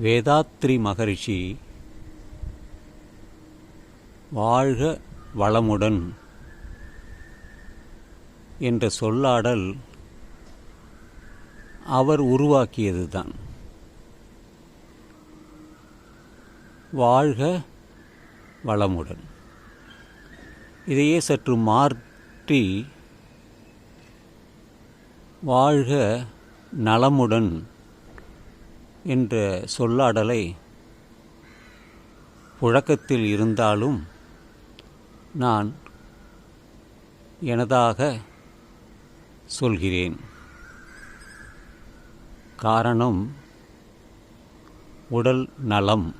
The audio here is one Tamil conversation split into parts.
வேதாத்ரி மகரிஷி வாழ்க வளமுடன் என்ற சொல்லாடல் அவர் உருவாக்கியதுதான். வாழ்க வளமுடன். இதையே சற்று மாற்றி வாழ்க நலமுடன் என்ற சொல்லாடலை புழக்கத்தில் இருந்தாலும் நான் எனதாக சொல்கிறேன். காரணம் உடல் நலம்.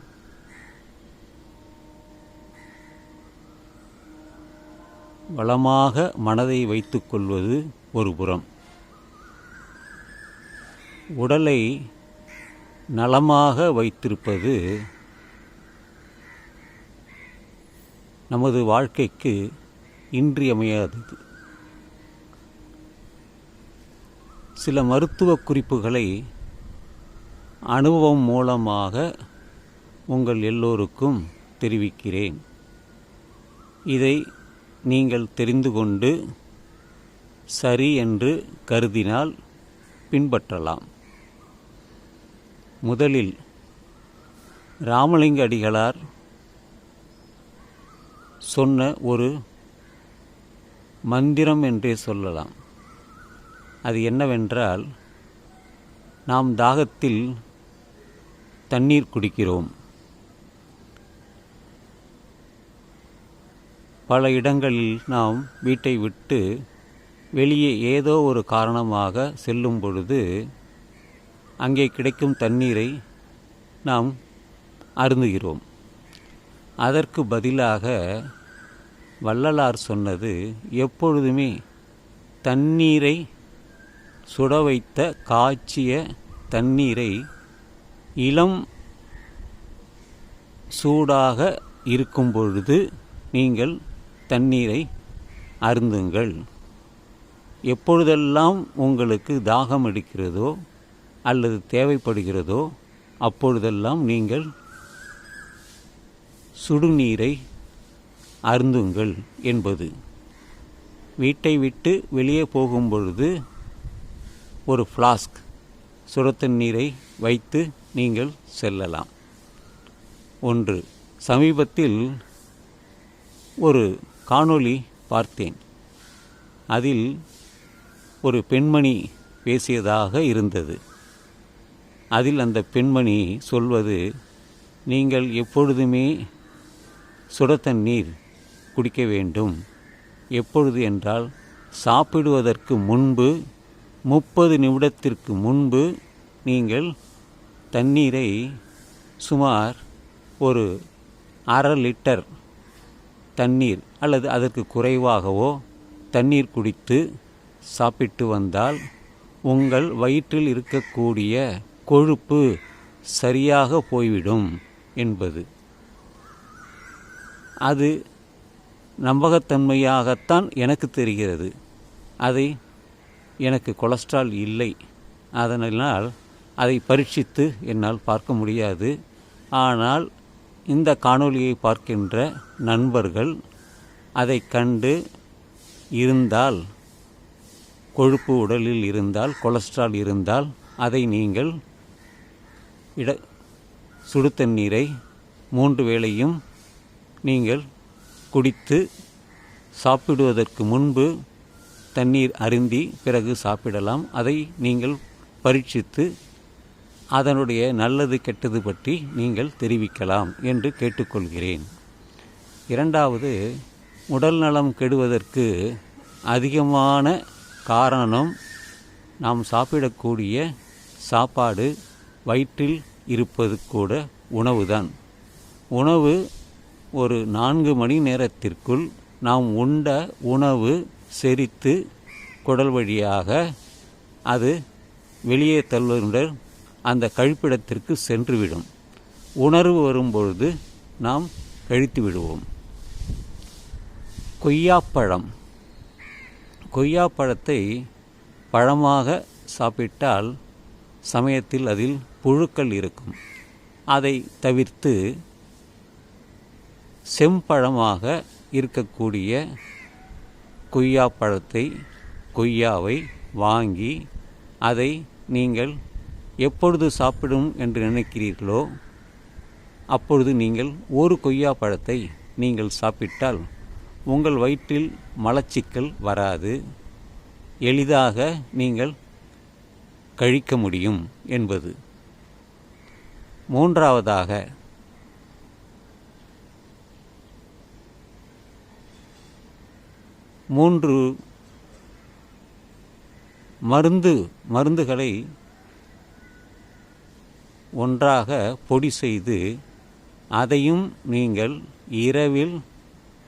வளமாக மனதை வைத்துக்கொள்வது ஒரு புறம். உடலை நலமாக வைத்திருப்பது நமது வாழ்க்கைக்கு இன்றியமையாதது. சில மருத்துவ குறிப்புகளை அனுபவம் மூலமாக உங்கள் எல்லோருக்கும் தெரிவிக்கிறேன். இதை நீங்கள் தெரிந்து கொண்டு சரி என்று கருதினால் பின்பற்றலாம். முதலில் ராமலிங்க அடிகளார் சொன்ன ஒரு மந்திரம் என்றே சொல்லலாம். அது என்னவென்றால் நாம் தாகத்தில் தண்ணீர் குடிக்கிறோம். பல இடங்களில் நாம் வீட்டை விட்டு வெளியே ஏதோ ஒரு காரணமாக செல்லும் பொழுது அங்கே கிடைக்கும் தண்ணீரை நாம் அருந்துகிறோம். அதற்கு பதிலாக வள்ளலார் சொன்னது எப்பொழுதுமே தண்ணீரை சுட வைத்த காய்ச்சிய தண்ணீரை இளம் சூடாக இருக்கும் பொழுது நீங்கள் தண்ணீரை அருந்துங்கள். எப்பொழுதெல்லாம் உங்களுக்கு தாகம் எடுக்கிறதோ அல்லது தேவைப்படுகிறதோ அப்பொழுதெல்லாம் நீங்கள் சுடுநீரை அருந்துங்கள் என்பது. வீட்டை விட்டு வெளியே போகும் பொழுது ஒரு ஃப்ளாஸ்க் சுடத்தண்ணீரை வைத்து நீங்கள் செல்லலாம். ஒன்று சமீபத்தில் ஒரு காணொளி பார்த்தேன். அதில் ஒரு பெண்மணி பேசியதாக இருந்தது. அதில் அந்த பெண்மணி சொல்வது நீங்கள் எப்பொழுதுமே சுட தண்ணீர் குடிக்க வேண்டும். எப்பொழுது என்றால் சாப்பிடுவதற்கு முன்பு முப்பது நிமிடத்திற்கு முன்பு நீங்கள் தண்ணீரை சுமார் ஒரு அரை லிட்டர் தண்ணீர் அல்லது அதற்கு குறைவாகவோ தண்ணீர் குடித்து சாப்பிட்டு வந்தால் உங்கள் வயிற்றில் இருக்கக்கூடிய கொழுப்பு சரியாக போய்விடும் என்பது. அது நம்பகத்தன்மையாகத்தான் எனக்கு தெரிகிறது. அதை எனக்கு கொலஸ்ட்ரால் இல்லை. அதனால் அதை பரீட்சித்து என்னால் பார்க்க முடியாது. ஆனால் இந்த காணொளியை பார்க்கின்ற நண்பர்கள் அதை கண்டு இருந்தால் கொழுப்பு உடலில் இருந்தால் கொலஸ்ட்ரால் இருந்தால் அதை நீங்கள் இட சுடு தண்ணீரை மூன்று வேளையும் நீங்கள் குடித்து சாப்பிடுவதற்கு முன்பு தண்ணீர் அருந்தி பிறகு சாப்பிடலாம். அதை நீங்கள் பரீட்சித்து அதனுடைய நல்லது கெட்டது பற்றி நீங்கள் தெரிவிக்கலாம் என்று கேட்டுக்கொள்கிறேன். இரண்டாவது உடல் நலம் கெடுவதற்கு அதிகமான காரணம் நாம் சாப்பிடக்கூடிய சாப்பாடு வயிற்றில் இருப்பது கூட உணவுதான். உணவு ஒரு நான்கு மணி நேரத்திற்குள் நாம் உண்ட உணவு செரித்து குடல் வழியாக அது வெளியே தள்ளுடன் அந்த கழிப்பிடத்திற்கு சென்றுவிடும். உணர்வு வரும்பொழுது நாம் கழித்து விடுவோம். கொய்யாப்பழம். கொய்யாப்பழத்தை பழமாக சாப்பிட்டால் சமயத்தில் அதில் புழுக்கள் இருக்கும். அதை தவிர்த்து செம்பழமாக இருக்கக்கூடிய கொய்யா பழத்தை கொய்யாவை வாங்கி அதை நீங்கள் எப்பொழுது சாப்பிடும் என்று நினைக்கிறீர்களோ அப்பொழுது நீங்கள் ஒரு கொய்யா பழத்தை நீங்கள் சாப்பிட்டால் உங்கள் வயிற்றில் மலச்சிக்கல் வராது. எளிதாக நீங்கள் கழிக்க முடியும் என்பது. மூன்றாவதாக மூன்று மருந்து மருந்துகளை ஒன்றாக பொடி செய்து அதையும் நீங்கள் இரவில்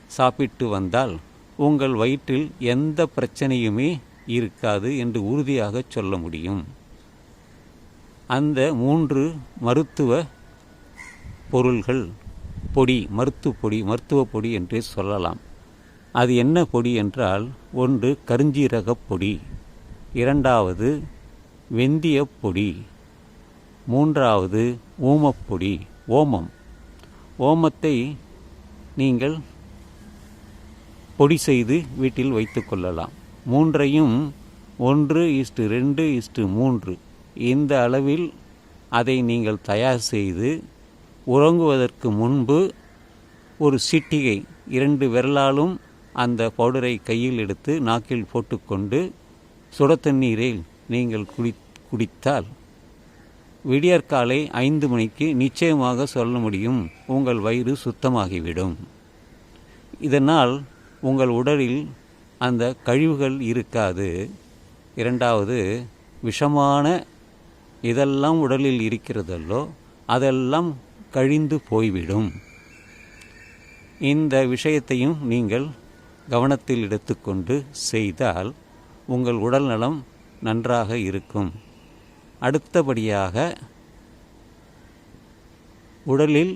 சாப்பிட்டு வந்தால் உங்கள் வயிற்றில் எந்த பிரச்சனையுமே இருக்காது என்று உறுதியாக சொல்ல முடியும். அந்த மூன்று மருத்துவ பொருள்கள் பொடி மருத்துவ பொடி மருத்துவ பொடி என்றே சொல்லலாம். அது என்ன பொடி என்றால் ஒன்று கருஞ்சீரகப் பொடி இரண்டாவது வெந்திய பொடி மூன்றாவது ஊமப்பொடி ஓமம். ஓமத்தை நீங்கள் பொடி செய்து வீட்டில் வைத்து கொள்ளலாம். மூன்றையும் ஒன்று இஸ்டு ரெண்டு இஸ்டு மூன்று இந்த அளவில் அதை நீங்கள் தயார் செய்து உறங்குவதற்கு முன்பு ஒரு சிட்டிகை இரண்டு விரலாலும் அந்த பவுடரை கையில் எடுத்து நாக்கில் போட்டுக்கொண்டு சுட தண்ணீரில் நீங்கள் குடி குடித்தால் விடியற்காலை ஐந்து மணிக்கு நிச்சயமாக சொல்ல முடியும் உங்கள் வயிறு சுத்தமாகிவிடும். இதனால் உங்கள் உடலில் அந்த கழிவுகள் இருக்காது. இரண்டாவது விஷமான இதெல்லாம் உடலில் இருக்கிறதல்லோ அதெல்லாம் கழிந்து போய்விடும். இந்த விஷயத்தையும் நீங்கள் கவனத்தில் எடுத்துக்கொண்டு செய்தால் உங்கள் உடல் நலம் நன்றாக இருக்கும். அடுத்தபடியாக உடலில்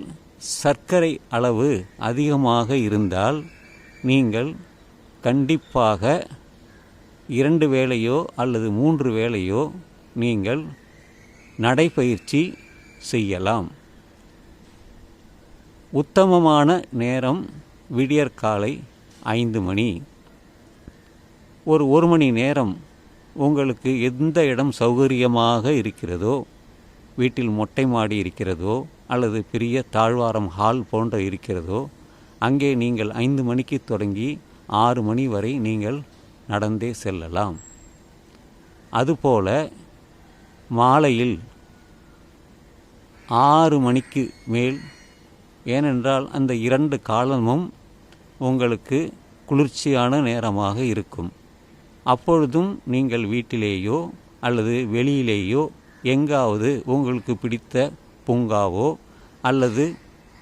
சர்க்கரை அளவு அதிகமாக இருந்தால் நீங்கள் கண்டிப்பாக இரண்டு வேளையோ அல்லது மூன்று வேளையோ நீங்கள் நடைபயிற்சி செய்யலாம். உத்தமமான நேரம் விடியற்காலை ஐந்து மணி. ஒரு ஒரு மணி நேரம் உங்களுக்கு எந்த இடம் சௌகரியமாக இருக்கிறதோ வீட்டில் மொட்டை மாடி இருக்கிறதோ அல்லது பெரிய தாழ்வாரம் ஹால் போன்ற இருக்கிறதோ அங்கே நீங்கள் ஐந்து மணிக்கு தொடங்கி ஆறு மணி வரை நீங்கள் நடந்தே செல்லலாம். அதுபோல மாலையில் ஆறு மணிக்கு மேல். ஏனென்றால் அந்த இரண்டு காலமும் உங்களுக்கு குளிர்ச்சியான நேரமாக இருக்கும். அப்பொழுதும் நீங்கள் வீட்டிலேயோ அல்லது வெளியிலேயோ எங்காவது உங்களுக்கு பிடித்த பூங்காவோ அல்லது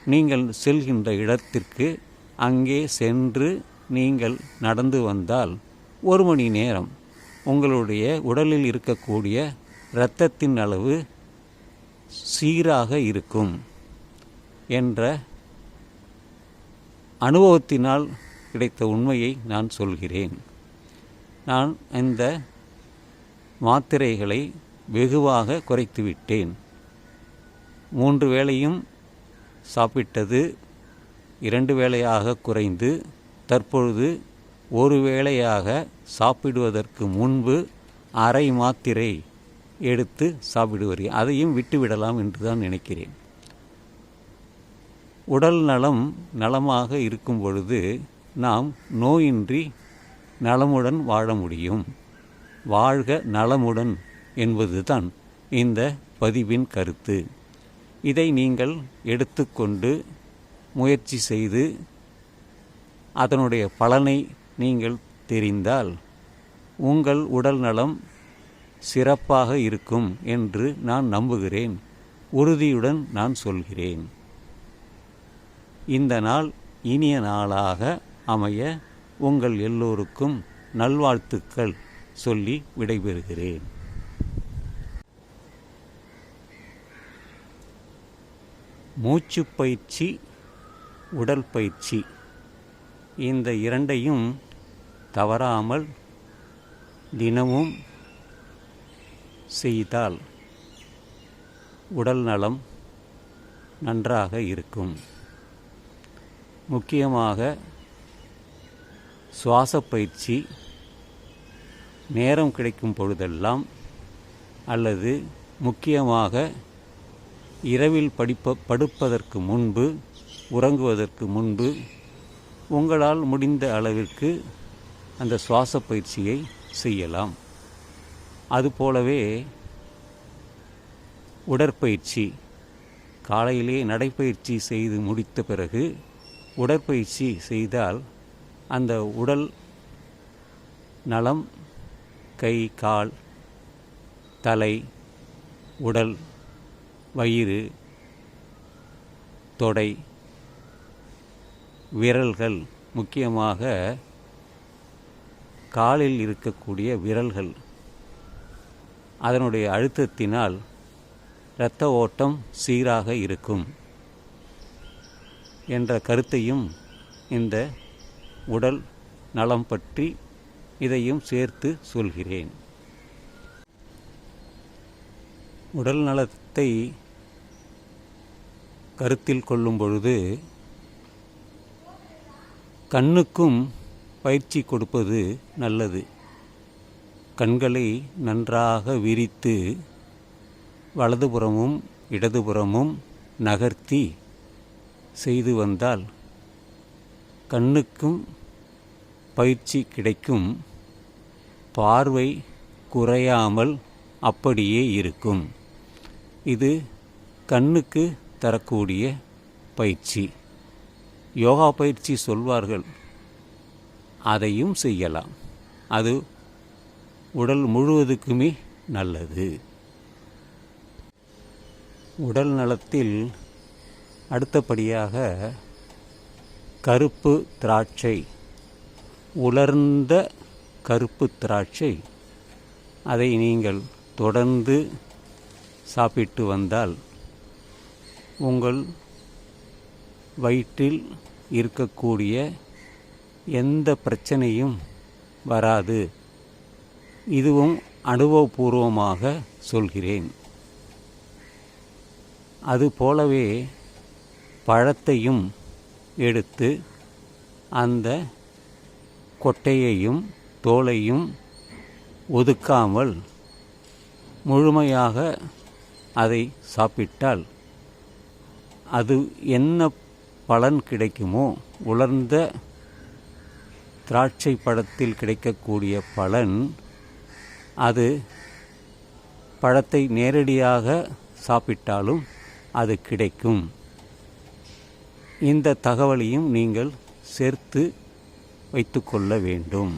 நீங்கள் செல்கின்ற இடத்திற்கு அங்கே சென்று நீங்கள் நடந்து வந்தால் ஒரு மணி நேரம் உங்களுடைய உடலில் இருக்கக்கூடிய இரத்தத்தின் அளவு சீராக இருக்கும் என்ற அனுபவத்தினால் கிடைத்த உண்மையை நான் சொல்கிறேன். நான் இந்த மாத்திரைகளை வெகுவாக குறைத்து விட்டேன் மூன்று வேளையும் சாப்பிட்டது இரண்டு வேளையாக குறைந்து தற்பொழுது ஒரு வேளையாக சாப்பிடுவதற்கு முன்பு அரை மாத்திரை எடுத்து சாப்பிடுவீர்கள் அதையும் விட்டுவிடலாம் என்று தான் நினைக்கிறேன். உடல் நலம் நலமாக இருக்கும் பொழுது நாம் நோயின்றி நலமுடன் வாழ முடியும். வாழ்க நலமுடன் என்பதுதான் இந்த பதிவின் கருத்து. இதை நீங்கள் எடுத்துக்கொண்டு முயற்சி செய்து அதனுடைய பலனை நீங்கள் தெரிந்தால் உங்கள் உடல் நலம் சிறப்பாக இருக்கும் என்று நான் நம்புகிறேன். உறுதியுடன் நான் சொல்கிறேன். இந்த நாள் இனிய நாளாக அமைய உங்கள் எல்லோருக்கும் நல்வாழ்த்துக்கள் சொல்லி விடைபெறுகிறேன். மூச்சு பயிற்சி உடல் பயிற்சி. இந்த இரண்டையும் தவறாமல் தினமும் செய்தால் உடல் நலம் நன்றாக இருக்கும். முக்கியமாக சுவாச பயிற்சி நேரம் கிடைக்கும் பொழுதெல்லாம் அல்லது முக்கியமாக இரவில் படிப்ப படுப்பதற்கு முன்பு உறங்குவதற்கு முன்பு உங்களால் முடிந்த அளவிற்கு அந்த சுவாச பயிற்சியை செய்யலாம். அதுபோலவே உடற்பயிற்சி. காலையிலே நடைப்பயிற்சி செய்து முடித்த பிறகு உடற்பயிற்சி செய்தால் அந்த உடல் நலம் கை கால் தலை உடல் வயிறு தொடை விரல்கள் முக்கியமாக காலில் இருக்கக்கூடிய விரல்கள். அதனுடைய அழுத்தத்தினால் இரத்த ஓட்டம் சீராக இருக்கும் என்ற கருத்தையும் இந்த உடல் நலம் பற்றி இதையும் சேர்த்து சொல்கிறேன். உடல் நலத்தை கருத்தில் கொள்ளும் பொழுது கண்ணுக்கும் பயிற்சி கொடுப்பது நல்லது. கண்களை நன்றாக விரித்து வலதுபுறமும் இடதுபுறமும் நகர்த்தி செய்து வந்தால் கண்ணுக்கும் பயிற்சி கிடைக்கும். பார்வை குறையாமல் அப்படியே இருக்கும். இது கண்ணுக்கு தரக்கூடிய பயிற்சி. யோகா பயிற்சி சொல்வார்கள். அதையும் செய்யலாம். அது உடல் முழுவதுக்குமே நல்லது. உடல் நலத்தில் அடுத்தபடியாக கருப்பு திராட்சை உலர்ந்த கருப்பு திராட்சை அதை நீங்கள் தொடர்ந்து சாப்பிட்டு வந்தால் உங்கள் வயிற்றில் இருக்கக்கூடிய எந்த பிரச்சனையும் வராது. இதுவும் அனுபவபூர்வமாக சொல்கிறேன். அதுபோலவே பழத்தையும் எடுத்து அந்த கொட்டையையும் தோலையும் ஒதுக்காமல் முழுமையாக அதை சாப்பிட்டால் அது என்ன பலன் கிடைக்குமோ உலர்ந்த திராட்சை பழத்தில் கிடைக்கக்கூடிய பலன் அது பழத்தை நேரடியாக சாப்பிட்டாலும் அது கிடைக்கும். இந்த தகவலையும் நீங்கள் சேர்த்து வைத்துக்கொள்ள வேண்டும்.